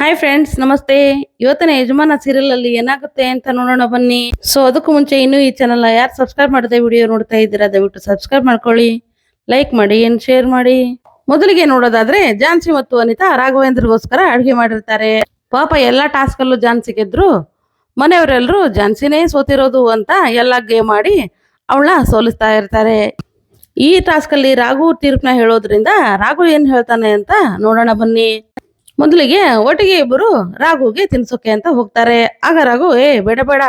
Hi friends ನಮಸ್ತೆ. ಇವತ್ತಿನ ಯಜಮಾನ ಸೀರಿಯಲ್ ಅಲ್ಲಿ ಏನಾಗುತ್ತೆ ಅಂತ ನೋಡೋಣ ಬನ್ನಿ. ಸೊ ಅದಕ್ಕೂ ಮುಂಚೆ ಇನ್ನೂ ಈ ಚಾನಲ್ ಯಾರು ಸಬ್ಸ್ಕ್ರೈಬ್ ಮಾಡದೆ ವಿಡಿಯೋ ನೋಡ್ತಾ ಇದ್ದೀರಾ, ದಯವಿಟ್ಟು ಸಬ್ಸ್ಕ್ರೈಬ್ ಮಾಡ್ಕೊಳ್ಳಿ. ಲೈಕ್ ಮಾಡಿ ಏನ್ ಶೇರ್ ಮಾಡಿ. ಮೊದಲಿಗೆ ನೋಡೋದಾದ್ರೆ ಜಾನ್ಸಿ ಮತ್ತು ಅನಿತಾ ರಾಘವೇಂದ್ರಗೋಸ್ಕರ ಅಡುಗೆ ಮಾಡಿರ್ತಾರೆ. ಪಾಪ ಎಲ್ಲಾ ಟಾಸ್ಕ್ ಅಲ್ಲೂ ಜಾನ್ಸಿ ಗೆದ್ರು. ಮನೆಯವರೆಲ್ಲರೂ ಜಾನ್ಸಿನೇ ಸೋತಿರೋದು ಅಂತ ಎಲ್ಲ ಗೇಮ್ ಮಾಡಿ ಅವಳನ್ನ ಸೋಲಿಸ್ತಾ ಇರ್ತಾರೆ. ಈ ಟಾಸ್ಕ್ ಅಲ್ಲಿ ರಾಘು ತೀರ್ಪನ್ನ ಹೇಳೋದ್ರಿಂದ ರಾಘು ಏನ್ ಹೇಳ್ತಾನೆ ಅಂತ ನೋಡೋಣ ಬನ್ನಿ. ಮೊದಲಿಗೆ ಒಟ್ಟಿಗೆ ಇಬ್ಬರು ರಾಘುಗೆ ತಿನ್ಸೋಕೆ ಅಂತ ಹೋಗ್ತಾರೆ. ಆಗ ರಾಘು, ಏ, ಬೇಡ ಬೇಡ.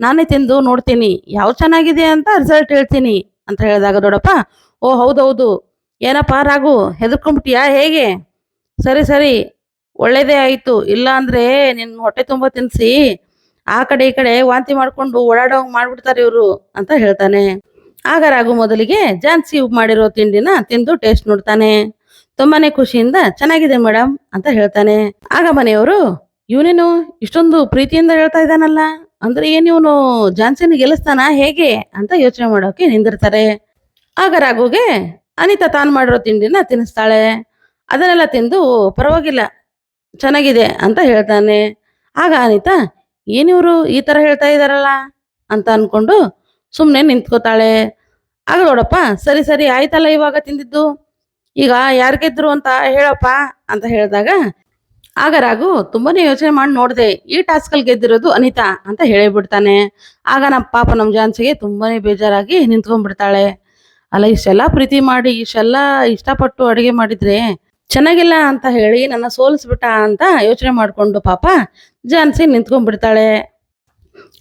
ನಾನೇ ತಿಂದು ನೋಡ್ತೀನಿ. ಯಾವ ಚೆನ್ನಾಗಿದೆ ಅಂತ ರಿಸಲ್ಟ್ ಹೇಳ್ತೀನಿ. ಅಂತ ಹೇಳಿದಾಗ, ದೊಡ್ಡಪ್ಪ, ಓ, ಹೌದೌದು. ಏನಪ್ಪ ರಾಘು ಹೆದರ್ಕೊಂಬಿಟ್ಟಿಯಾ ಹೇಗೆ? ಸರಿ ಸರಿ. ಒಳ್ಳೇದೇ ಆಯಿತು. ಇಲ್ಲ ಅಂದರೆ ನಿನ್ನ ಹೊಟ್ಟೆ ತುಂಬ ತಿನ್ಸಿ. ಆ ಕಡೆ, ಈ ಕಡೆ ವಾಂತಿ ಮಾಡ್ಕೊಂಡು ಓಡಾಡೋಂಗೆ ಮಾಡ್ಬಿಡ್ತಾರೆ ಇವರು, ಅಂತ ಹೇಳ್ತಾನೆ. ಆಗ ರಾಘು ಮೊದಲಿಗೆ ಜಾನ್ಸಿ ಮಾಡಿರೋ ತಿಂಡಿನ ತಿಂದು ಟೇಸ್ಟ್ ನೋಡ್ತಾನೆ. ತುಂಬಾನೇ ಖುಷಿಯಿಂದ ಚೆನ್ನಾಗಿದೆ ಮೇಡಮ್ ಅಂತ ಹೇಳ್ತಾನೆ. ಆಗ ಮನೆಯವರು, ಇವನೇನು ಇಷ್ಟೊಂದು ಪ್ರೀತಿಯಿಂದ ಹೇಳ್ತಾ ಇದ್ದಾನಲ್ಲ? ಅಂದ್ರೆ ಏನ್ ಇವನು ಜಾನ್ಸನ್ ಗೆಲ್ಲಿಸ್ತಾನ? ಹೇಗೆ? ಅಂತ ಯೋಚನೆ ಮಾಡೋಕೆ ನಿಂದಿರ್ತಾರೆ. ಆಗ ರಾಘುಗೆ, ಅನಿತಾ ತಾನು ಮಾಡಿರೋ ತಿಂಡಿನ ತಿನ್ನಿಸ್ತಾಳೆ. ಅದನ್ನೆಲ್ಲ ತಿಂದು ಪರವಾಗಿಲ್ಲ. ಚೆನ್ನಾಗಿದೆ ಅಂತ ಹೇಳ್ತಾನೆ. ಆಗ ಅನಿತಾ ಏನಿವರು ಈ ತರ ಹೇಳ್ತಾ ಇದಾರಲ್ಲ ಅಂತ ಅನ್ಕೊಂಡು ಸುಮ್ಮನೆ ನಿಂತ್ಕೋತಾಳೆ. ಆಗ ನೋಡಪ್ಪ, ಸರಿ ಸರಿ ಆಯ್ತಲ್ಲ ಇವಾಗ ತಿಂದಿದ್ದು? ಈಗ ಯಾರು ಗೆದ್ರು ಅಂತ ಹೇಳಪ್ಪ ಅಂತ ಹೇಳಿದಾಗ, ಆಗ ರಾಘು, ತುಂಬಾನೇ ಯೋಚನೆ ಮಾಡಿ ನೋಡಿದೆ, ಈ ಟಾಸ್ಕಲ್ಲಿ ಗೆದ್ದಿರೋದು ಅನಿತಾ ಅಂತ ಹೇಳಿಬಿಡ್ತಾನೆ. ಆಗ ನಮ್ಮ ಪಾಪ ನಮ್ಮ ಜಾನ್ಸಿಗೆ ತುಂಬಾನೇ ಬೇಜಾರಾಗಿ ನಿಂತ್ಕೊಂಡ್ಬಿಡ್ತಾಳೆ. ಅಲ್ಲ, ಇಷ್ಟೆಲ್ಲ ಪ್ರೀತಿ ಮಾಡಿ, ಇಷ್ಟೆಲ್ಲ ಇಷ್ಟಪಟ್ಟು ಅಡುಗೆ ಮಾಡಿದ್ರೆ ಚೆನ್ನಾಗಿಲ್ಲ ಅಂತ ಹೇಳಿ ನನ್ನ ಸೋಲಿಸ್ಬಿಟ್ಟ ಅಂತ ಯೋಚನೆ ಮಾಡಿಕೊಂಡು ಪಾಪ ಜಾನ್ಸಿ ನಿಂತ್ಕೊಂಡ್ಬಿಡ್ತಾಳೆ.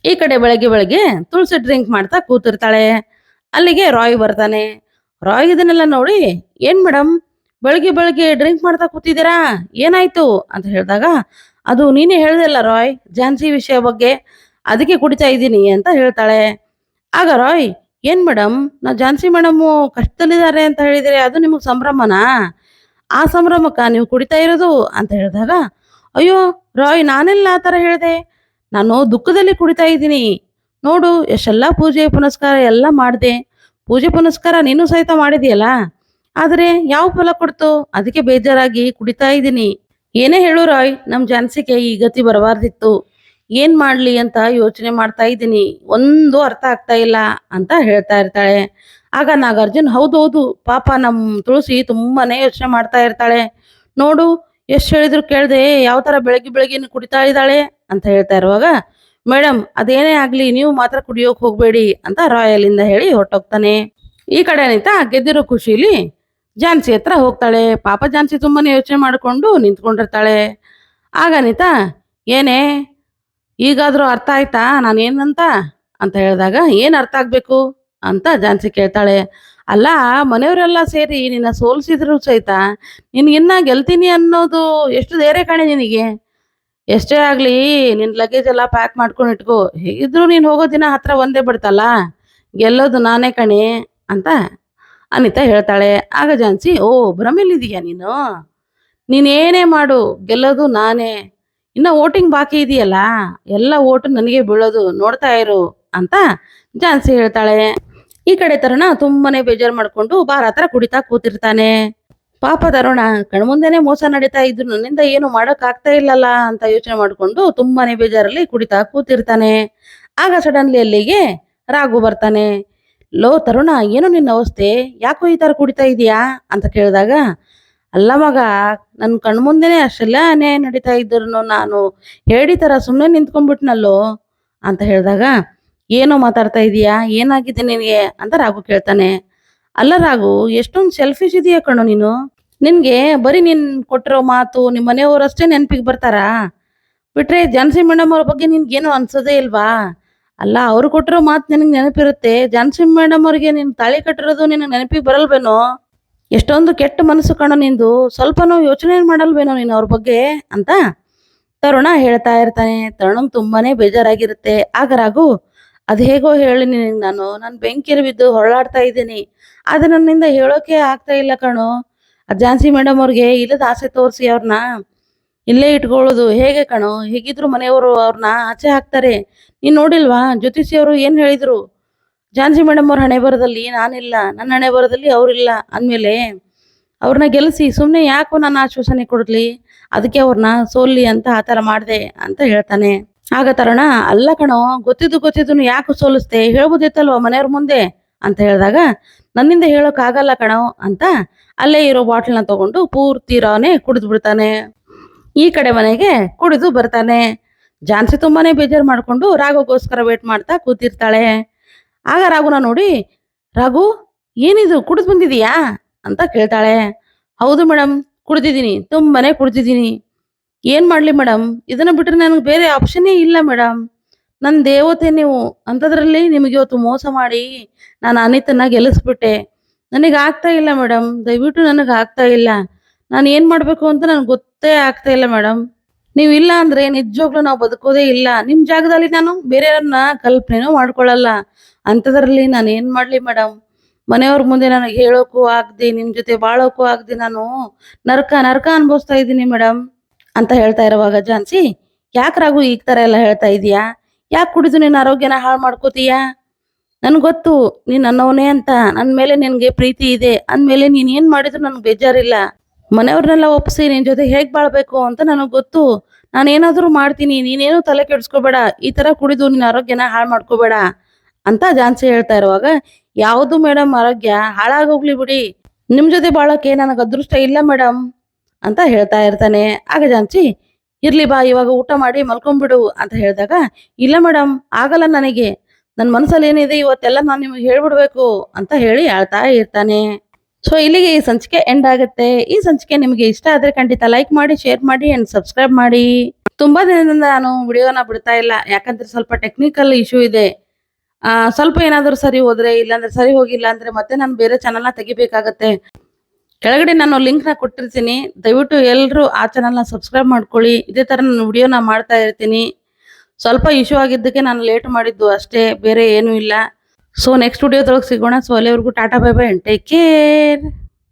ಈ ಕಡೆ ಬೆಳಗ್ಗೆ ಬೆಳಗ್ಗೆ ತುಳಸಿ ಡ್ರಿಂಕ್ ಮಾಡ್ತಾ ಕೂತಿರ್ತಾಳೆ. ಅಲ್ಲಿಗೆ ರಾಯ್ ಬರ್ತಾನೆ. ರಾಯ್ ಇದನ್ನೆಲ್ಲ ನೋಡಿ, ಏನ್ ಮೇಡಮ್ ಬೆಳಗ್ಗೆ ಬೆಳಗ್ಗೆ ಡ್ರಿಂಕ್ ಮಾಡ್ತಾ ಕೂತಿದ್ದೀರಾ? ಏನಾಯ್ತು? ಅಂತ ಹೇಳಿದಾಗ, ಅದು ನೀನೇ ಹೇಳ್ದಲ್ಲ ರಾಯ್, ಝಾನ್ಸಿ ವಿಷಯ ಬಗ್ಗೆ, ಅದಕ್ಕೆ ಕುಡಿತಾ ಇದ್ದೀನಿ ಅಂತ ಹೇಳ್ತಾಳೆ. ಆಗ ರಾಯ್, ಏನ್ ಮೇಡಮ್ ನಾ ಝಾನ್ಸಿ ಮೇಡಮ್ಮು ಕಷ್ಟದಲ್ಲಿದ್ದಾರೆ ಅಂತ ಹೇಳಿದ್ರೆ ಅದು ನಿಮಗೆ ಸಂಭ್ರಮನಾ? ಆ ಸಂಭ್ರಮಕ್ಕ ನೀವು ಕುಡಿತಾ ಇರೋದು? ಅಂತ ಹೇಳಿದಾಗ, ಅಯ್ಯೋ, ರಾಯ್, ನಾನೆಲ್ಲ ಆ ಥರ ಹೇಳಿದೆ. ನಾನು ದುಃಖದಲ್ಲಿ ಕುಡಿತಾ ಇದ್ದೀನಿ. ನೋಡು, ಎಷ್ಟೆಲ್ಲ ಪೂಜೆ ಪುನಸ್ಕಾರ ಎಲ್ಲ ಮಾಡಿದೆ. ಪೂಜೆ ಪುನಸ್ಕಾರ ನೀನು ಸಹಿತ ಮಾಡಿದೆಯಲ್ಲ? ಆದರೆ ಯಾವ ಫಲ ಕೊಡ್ತು? ಅದಕ್ಕೆ ಬೇಜಾರಾಗಿ ಕುಡಿತಾ ಇದ್ದೀನಿ. ಏನೇ ಹೇಳು ರಾಯ್ ನಮ್ಮ ಜಾನ್ಸಿಗೆ ಈ ಗತಿ ಬರಬಾರ್ದಿತ್ತು. ಏನ್ ಮಾಡ್ಲಿ ಅಂತ ಯೋಚನೆ ಮಾಡ್ತಾ ಇದ್ದೀನಿ. ಒಂದು ಅರ್ಥ ಆಗ್ತಾ ಇಲ್ಲ ಅಂತ ಹೇಳ್ತಾ ಇರ್ತಾಳೆ. ಆಗ ನಾಗಾರ್ಜುನ್ ಹೌದೌದು, ಪಾಪ ನಮ್ಮ ತುಳಸಿ ತುಂಬಾನೇ ಯೋಚನೆ ಮಾಡ್ತಾ ಇರ್ತಾಳೆ. ನೋಡು, ಎಷ್ಟು ಹೇಳಿದ್ರು ಕೇಳ್ದೆ, ಯಾವ ತರ ಬೆಳಗ್ಗೆ ಬೆಳಗ್ಗೆ ಕುಡಿತಾ ಇದ್ದಾಳೆ ಅಂತ ಹೇಳ್ತಾ ಇರುವಾಗ ಮೇಡಮ್ ಅದೇನೇ ಆಗ್ಲಿ, ನೀವು ಮಾತ್ರ ಕುಡಿಯೋಕೆ ಹೋಗ್ಬೇಡಿ ಅಂತ ರಾಯಲ್ ಇಂದ ಹೇಳಿ ಹೊರಟೋಗ್ತಾನೆ. ಈ ಕಡೆ ಅನಿತಾ ಗೆದ್ದಿರೋ ಖುಷಿಲಿ ಝಾನ್ಸಿ ಹತ್ರ ಹೋಗ್ತಾಳೆ. ಪಾಪ ಝಾನ್ಸಿ ತುಂಬಾನೇ ಯೋಚನೆ ಮಾಡಿಕೊಂಡು ನಿಂತ್ಕೊಂಡಿರ್ತಾಳೆ. ಆಗ ಅನಿತಾ, ಏನೇ, ಈಗಾದ್ರೂ ಅರ್ಥ ಆಯ್ತಾ? ನಾನು ಏನಂತ ಅಂತ ಹೇಳಿದಾಗ, ಏನು ಅರ್ಥ ಆಗಬೇಕು? ಅಂತ ಝಾನ್ಸಿ ಕೇಳ್ತಾಳೆ. ಅಲ್ಲ, ಮನೆಯವರೆಲ್ಲ ಸೇರಿ ನಿನ್ನ ಸೋಲ್ಸಿದ್ರು ಸಹಿತ, ನಿನಗಿನ್ನ ಗೆಲ್ತೀನಿ ಅನ್ನೋದು ಎಷ್ಟು ಧೈರ್ಯ ಕಾಣೆ ನಿನಗೆ? ಎಷ್ಟೇ ಆಗಲಿ ನಿನ್ನ ಲಗೇಜ್ ಎಲ್ಲ ಪ್ಯಾಕ್ ಮಾಡ್ಕೊಂಡು ಇಟ್ಕೋ. ಹೇಗಿದ್ರು ನೀನು ಹೋಗೋ ದಿನ ಹತ್ರ ಒಂದೇ ಬಿಡ್ತಲ್ಲ? ಗೆಲ್ಲೋದು ನಾನೇ ಕಣೆ, ಅಂತ ಅನಿತಾ ಹೇಳ್ತಾಳೆ. ಆಗ ಜಾನ್ಸಿ, ಓ ಭ್ರಮೆಲಿದೀಯ ನೀನು? ನೀನೇನೇ ಮಾಡು, ಗೆಲ್ಲೋದು ನಾನೇ. ಇನ್ನ ವೋಟಿಂಗ್ ಬಾಕಿ ಇದೆಯಲ್ಲ? ಎಲ್ಲ ಓಟು ನನಗೆ ಬೀಳೋದು ನೋಡ್ತಾ ಇರು, ಅಂತ ಜಾನ್ಸಿ ಹೇಳ್ತಾಳೆ. ಈ ಕಡೆ ತರುಣ ತುಂಬಾನೇ ಬೇಜಾರು ಮಾಡ್ಕೊಂಡು ಬಾರ ಹತ್ರ ಕುಡಿತಾ ಕೂತಿರ್ತಾನೆ. ಪಾಪ ತರುಣ ಕಣ್ಮುಂದೆನೆ ಮೋಸ ನಡೀತಾ ಇದ್ರು, ನನ್ನಿಂದ ಏನು ಮಾಡಕ್ ಆಗ್ತಾ ಇಲ್ಲಲ್ಲ ಅಂತ ಯೋಚನೆ ಮಾಡ್ಕೊಂಡು ತುಂಬಾನೇ ಬೇಜಾರಲ್ಲಿ ಕುಡಿತಾ ಕೂತಿರ್ತಾನೆ. ಆಗ ಸಡನ್ಲಿ ಅಲ್ಲಿಗೆ ರಾಘು ಬರ್ತಾನೆ. ಲೋ ತರುಣ, ಏನು ನಿನ್ನ ಅವಸ್ಥೆ? ಯಾಕೋ ಈ ತರ ಕುಡಿತಾ ಇದೀಯಾ? ಅಂತ ಕೇಳಿದಾಗ, ಅಲ್ಲ ಮಗ ನನ್ನ ಕಣ್ಮುಂದೆನೆ ಅಷ್ಟೆಲ್ಲ ಅನ್ಯಾಯ ನಡೀತಾ ಇದ್ರು ನಾನು ಹೇಳಿ ತರ ಸುಮ್ಮನೆ ನಿಂತ್ಕೊಂಡ್ಬಿಟ್ನಲ್ಲೋ? ಅಂತ ಹೇಳಿದಾಗ, ಏನೋ ಮಾತಾಡ್ತಾ ಇದೀಯಾ? ಏನಾಗಿದೆ ನಿನಗೆ? ಅಂತ ರಾಘು ಕೇಳ್ತಾನೆ. ಅಲ್ಲ ರಾಘು, ಎಷ್ಟೊಂದು ಸೆಲ್ಫಿಶ್ ಇದೆಯಾ ಕಣೋ ನೀನು. ನಿನಗೆ ಬರೀ ನೀನು ಕೊಟ್ಟಿರೋ ಮಾತು ನಿಮ್ಮ ಮನೆಯವರಷ್ಟೇ ನೆನಪಿಗೆ ಬರ್ತಾರಾ. ಬಿಟ್ರೆ ಜಾನ್ಸಿ ಮೇಡಮ್ ಅವ್ರ ಬಗ್ಗೆ ನಿನ್ಗೇನು ಅನ್ಸೋದೇ ಇಲ್ವಾ? ಅಲ್ಲ, ಅವ್ರು ಕೊಟ್ಟಿರೋ ಮಾತು ನಿನಗೆ ನೆನಪಿರುತ್ತೆ. ಜಾನ್ಸಿ ಮೇಡಮ್ ಅವ್ರಿಗೆ ನೀನು ತಾಳಿ ಕಟ್ಟಿರೋದು ನಿನಗೆ ನೆನಪಿಗೆ ಬರಲ್ವೇನೋ? ಎಷ್ಟೊಂದು ಕೆಟ್ಟ ಮನಸ್ಸು ಕಣೋ ನಿಂದು. ಸ್ವಲ್ಪನೂ ಯೋಚನೆ ಮಾಡಲ್ವೇನೋ ನೀನು ಅವ್ರ ಬಗ್ಗೆ ಅಂತ ತರುಣ ಹೇಳ್ತಾ ಇರ್ತಾನೆ. ತರುಣಂಗ್ ತುಂಬಾನೇ ಬೇಜಾರಾಗಿರುತ್ತೆ. ಆಗ ರಾಘು ಅದ್ ಹೇಗೋ ಹೇಳಿ ನಿನಗೆ ನಾನು ನಾನು ಬೆಂಕಿಯಲ್ಲಿ ಬಿದ್ದು ಹೊರಳಾಡ್ತಾ ಇದ್ದೀನಿ. ಆದರೆ ನನ್ನಿಂದ ಹೇಳೋಕೆ ಆಗ್ತಾ ಇಲ್ಲ ಕಣೋ. ಆ ಝಾನ್ಸಿ ಮೇಡಮ್ ಅವ್ರಿಗೆ ಇಲ್ಲದ ಆಸೆ ತೋರಿಸಿ ಅವ್ರನ್ನ ಇಲ್ಲೇ ಇಟ್ಕೊಳ್ಳೋದು. ಹೇಗೆ ಕಣೋ? ಹೇಗಿದ್ರು ಮನೆಯವರು ಅವ್ರನ್ನ ಆಚೆ ಹಾಕ್ತಾರೆ. ನೀನು ನೋಡಿಲ್ವಾ? ಜ್ಯೋತಿಷಿ ಅವರು ಏನ್ ಹೇಳಿದ್ರು? ಝಾನ್ಸಿ ಮೇಡಮ್ ಅವ್ರ ಹಣೆ ಬರದಲ್ಲಿ ನಾನಿಲ್ಲ. ನನ್ನ ಹಣೆ ಬರದಲ್ಲಿ ಅವ್ರಿಲ್ಲ ಅಂದ್ಮೇಲೆ ಅವ್ರನ್ನ ಗೆಲ್ಲಿಸಿ ಸುಮ್ಮನೆ ಯಾಕೋ ನಾನು ಆಶ್ವಾಸನೆ ಕೊಡ್ಲಿ? ಅದಕ್ಕೆ ಅವ್ರನ್ನ ಸೋಲ್ಲಿ ಅಂತ ಆ ಥರ ಮಾಡಿದೆ ಅಂತ ಹೇಳ್ತಾನೆ. ಆಗ ತರೋಣ, ಅಲ್ಲ ಕಣೋ, ಗೊತ್ತಿದ್ದು ಗೊತ್ತಿದ್ದು ಯಾಕೆ ಸೋಲಿಸ್ತೆ ಹೇಳ್ಬೋದಿತ್ತಲ್ವ ಮನೆಯವ್ರ ಮುಂದೆ? ಅಂತ ಹೇಳಿದಾಗ, ನನ್ನಿಂದ ಹೇಳೋಕ್ಕಾಗಲ್ಲ ಕಣೋ ಅಂತ ಅಲ್ಲೇ ಇರೋ ಬಾಟ್ಲನ್ನ ತಗೊಂಡು ಪೂರ್ತಿ ರಾವನೇ ಕುಡಿದು ಬಿಡ್ತಾನೆ. ಈ ಕಡೆ ಮನೆಗೆ ಕುಡಿದು ಬರ್ತಾನೆ. ಜಾನ್ಸಿ ತುಂಬಾನೇ ಬೇಜಾರು ಮಾಡಿಕೊಂಡು ರಾಘುಗೋಸ್ಕರ ವೇಟ್ ಮಾಡ್ತಾ ಕೂತಿರ್ತಾಳೆ. ಆಗ ರಾಘುನ ನೋಡಿ, ರಾಘು, ಏನಿದು? ಕುಡಿದು ಬಂದಿದೀಯಾ ಅಂತ ಕೇಳ್ತಾಳೆ. ಹೌದು ಮೇಡಮ್ ಕುಡಿದಿದ್ದೀನಿ, ತುಂಬಾನೇ ಕುಡ್ದಿದ್ದೀನಿ. ಏನ್ ಮಾಡ್ಲಿ ಮೇಡಮ್? ಇದನ್ನ ಬಿಟ್ಟರೆ ನನಗೆ ಬೇರೆ ಆಪ್ಷನ್ನೇ ಇಲ್ಲ ಮೇಡಮ್. ನನ್ನ ದೇವತೆ ನೀವು ಅಂಥದ್ರಲ್ಲಿ ನಿಮಗೆ ಇವತ್ತು ಮೋಸ ಮಾಡಿ ನಾನು ಅನಿತನ್ನ ಗೆಲ್ಲಿಸ್ಬಿಟ್ಟೆ. ನನಗೆ ಆಗ್ತಾ ಇಲ್ಲ ಮೇಡಮ್. ದಯವಿಟ್ಟು ನನಗೆ ಆಗ್ತಾ ಇಲ್ಲ. ನಾನು ಏನು ಮಾಡಬೇಕು ಅಂತ ನನಗೆ ಗೊತ್ತೇ ಆಗ್ತಾ ಇಲ್ಲ ಮೇಡಮ್. ನೀವು ಇಲ್ಲ ಅಂದ್ರೆ ನಿಜವಾಗ್ಲೂ ನಾವು ಬದುಕೋದೇ ಇಲ್ಲ. ನಿಮ್ಮ ಜಾಗದಲ್ಲಿ ನಾನು ಬೇರೆಯವ್ರನ್ನ ಕಲ್ಪನೆನೂ ಮಾಡ್ಕೊಳ್ಳಲ್ಲ. ಅಂಥದ್ರಲ್ಲಿ ನಾನು ಏನು ಮಾಡಲಿ ಮೇಡಮ್? ಮನೆಯವ್ರ ಮುಂದೆ ನನಗೆ ಹೇಳೋಕ್ಕೂ ಆಗದೆ ನಿಮ್ಮ ಜೊತೆ ಬಾಳೋಕ್ಕೂ ಆಗದೆ ನಾನು ನರಕ ನರಕ ಅನುಭವಿಸ್ತಾ ಇದ್ದೀನಿ ಮೇಡಮ್. ಅಂತ ಹೇಳ್ತಾ ಇರುವಾಗ ಜಾನ್ಸಿ, ಯಾಕೆ ರಾಘು ಈ ಥರ ಎಲ್ಲ ಹೇಳ್ತಾ ಇದೀಯಾ? ಯಾಕೆ ಕುಡಿದು ನಿನ್ನ ಆರೋಗ್ಯನ ಹಾಳು ಮಾಡ್ಕೋತೀಯಾ? ನನಗೆ ಗೊತ್ತು, ನೀನ್ ನನ್ನವನೇ ಅಂತ. ನನ್ನ ಮೇಲೆ ನಿನಗೆ ಪ್ರೀತಿ ಇದೆ. ಅಂದಮೇಲೆ ನೀನು ಏನು ಮಾಡಿದ್ರು ನನಗೆ ಬೇಜಾರಿಲ್ಲ. ಮನೆಯವ್ರನ್ನೆಲ್ಲ ಒಪ್ಪಿಸಿ ನಿನ್ ಜೊತೆ ಹೇಗ್ ಬಾಳ್ಬೇಕು ಅಂತ ನನಗೆ ಗೊತ್ತು. ನಾನು ಏನಾದರೂ ಮಾಡ್ತೀನಿ, ನೀನೇನು ತಲೆ ಕೆಡಿಸ್ಕೋಬೇಡ. ಈ ತರ ಕುಡಿದು ನಿನ್ನ ಆರೋಗ್ಯನ ಹಾಳು ಮಾಡ್ಕೋಬೇಡ ಅಂತ ಜಾನ್ಸಿ ಹೇಳ್ತಾ ಇರುವಾಗ, ಯಾವುದು ಮೇಡಮ್ ಆರೋಗ್ಯ? ಹಾಳಾಗೋಗ್ಲಿ ಬಿಡಿ. ನಿಮ್ಮ ಜೊತೆ ಬಾಳಕ್ಕೆ ನನಗೆ ಅದೃಷ್ಟ ಇಲ್ಲ ಮೇಡಮ್. ಅಂತ ಹೇಳ್ತಾ ಇರ್ತಾನೆ. ಆಗ ಜಾಂಚಿ ಇರ್ಲಿ ಬಾ, ಇವಾಗ ಊಟ ಮಾಡಿ ಮಲ್ಕೊಂಡ್ಬಿಡು ಅಂತ ಹೇಳಿದಾಗ, ಇಲ್ಲ ಮೇಡಮ್ ಆಗಲ್ಲ ನನಗೆ. ನನ್ನ ಮನಸ್ಸಲ್ಲಿ ಏನಿದೆ ಇವತ್ತೆಲ್ಲ ನಾನು ನಿಮಗೆ ಹೇಳ್ಬಿಡ್ಬೇಕು ಅಂತ ಹೇಳಿ ಹೇಳ್ತಾ ಇರ್ತಾನೆ. ಸೊ ಇಲ್ಲಿಗೆ ಈ ಸಂಚಿಕೆ ಎಂಡ್ ಆಗುತ್ತೆ. ಈ ಸಂಚಿಕೆ ನಿಮಗೆ ಇಷ್ಟ ಆದ್ರೆ ಖಂಡಿತ ಲೈಕ್ ಮಾಡಿ ಶೇರ್ ಮಾಡಿ ಅಂಡ್ ಸಬ್ಸ್ಕ್ರೈಬ್ ಮಾಡಿ. ತುಂಬಾ ದಿನದಿಂದ ನಾನು ವಿಡಿಯೋನ ಬಿಡ್ತಾ ಇಲ್ಲ. ಯಾಕಂದ್ರೆ ಸ್ವಲ್ಪ ಟೆಕ್ನಿಕಲ್ ಇಶ್ಯೂ ಇದೆ. ಸ್ವಲ್ಪ ಏನಾದರೂ ಸರಿ ಹೋದ್ರೆ, ಇಲ್ಲಾಂದ್ರೆ ಸರಿ ಹೋಗಿಲ್ಲ ಅಂದ್ರೆ ಮತ್ತೆ ನಾನು ಬೇರೆ ಚಾನಲ್ನ ತೆಗಿಬೇಕಾಗತ್ತೆ. ಕೆಳಗಡೆ ನಾನು ಲಿಂಕ್ನ ಕೊಟ್ಟಿರ್ತೀನಿ. ದಯವಿಟ್ಟು ಎಲ್ಲರೂ ಆ ಚಾನಲ್ನ ಸಬ್ಸ್ಕ್ರೈಬ್ ಮಾಡ್ಕೊಳ್ಳಿ. ಇದೇ ತರ ನಾನು ವಿಡಿಯೋನ ಮಾಡ್ತಾ ಇರ್ತೀನಿ. ಸ್ವಲ್ಪ ಇಶ್ಯೂ ಆಗಿದ್ದಕ್ಕೆ ನಾನು ಲೇಟ್ ಮಾಡಿದ್ದು ಅಷ್ಟೇ, ಬೇರೆ ಏನೂ ಇಲ್ಲ. ಸೊ ನೆಕ್ಸ್ಟ್ ವಿಡಿಯೋದೊಳಗೆ ಸಿಗೋಣ. ಸೊ ಅಲ್ಲಿವರೆಗೂ tata bye bye take care